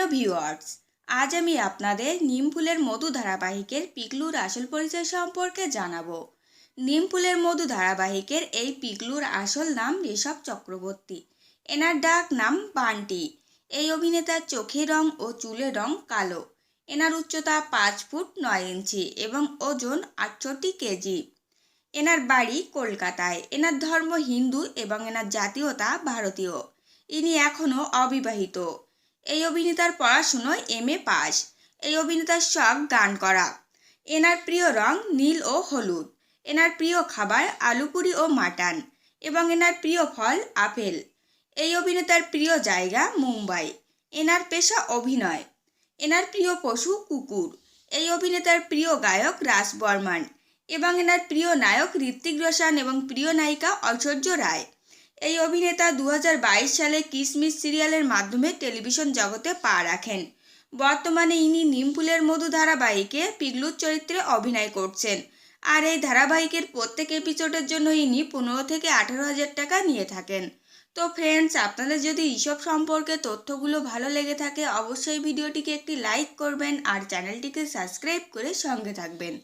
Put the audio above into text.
Hello viewers, আজ আমি আপনাদের নিম ফুলের মধু ধারাবাহিকের পিকলুর আসল পরিচয় সম্পর্কে জানাব। নিম ফুলের মধু ধারাবাহিকের এই পিকলুর আসল নাম ঋষভ চক্রবর্তী। এনার ডাক নাম বান্টি এই অভিনেতার চোখের রং ও চুলের রং কালো। এনার উচ্চতা পাঁচ ফুট নয় ইঞ্চি এবং ওজন আটষট্টি কেজি। এনার বাড়ি কলকাতায়। এনার ধর্ম হিন্দু এবং এনার জাতীয়তা ভারতীয়। ইনি এখনও অবিবাহিত। এই অভিনেতার পড়াশুনোয় এম এ পাস। এই অভিনেতার শখ গান করা। এনার প্রিয় রং নীল ও হলুদ। এনার প্রিয় খাবার আলুপুরি ও মাটন এবং এনার প্রিয় ফল আপেল। এই অভিনেতার প্রিয় জায়গা মুম্বাই। এনার পেশা অভিনয়। এনার প্রিয় পশু কুকুর। এই অভিনেতার প্রিয় গায়ক রাস বর্মন এবং এনার প্রিয় নায়ক ঋত্বিক রোশন এবং প্রিয় নায়িকা ঐশ্বর্য রায়। এই অভিনেতা দু হাজার বাইশ সালে কিসমিস সিরিয়ালের মাধ্যমে টেলিভিশন জগতে পা রাখেন। বর্তমানে ইনি নিমফুলের মধু ধারাবাহিকে পিগলুর চরিত্রে অভিনয় করছেন। আর এই ধারাবাহিকের প্রত্যেক এপিসোডের জন্য ইনি পনেরো থেকে আঠেরো হাজার টাকা নিয়ে থাকেন। তো ফ্রেন্ডস আপনাদের যদি এইসব সম্পর্কে তথ্যগুলো ভালো লেগে থাকে, অবশ্যই ভিডিওটিকে একটি লাইক করবেন আর চ্যানেলটিকে সাবস্ক্রাইব করে সঙ্গে থাকবেন।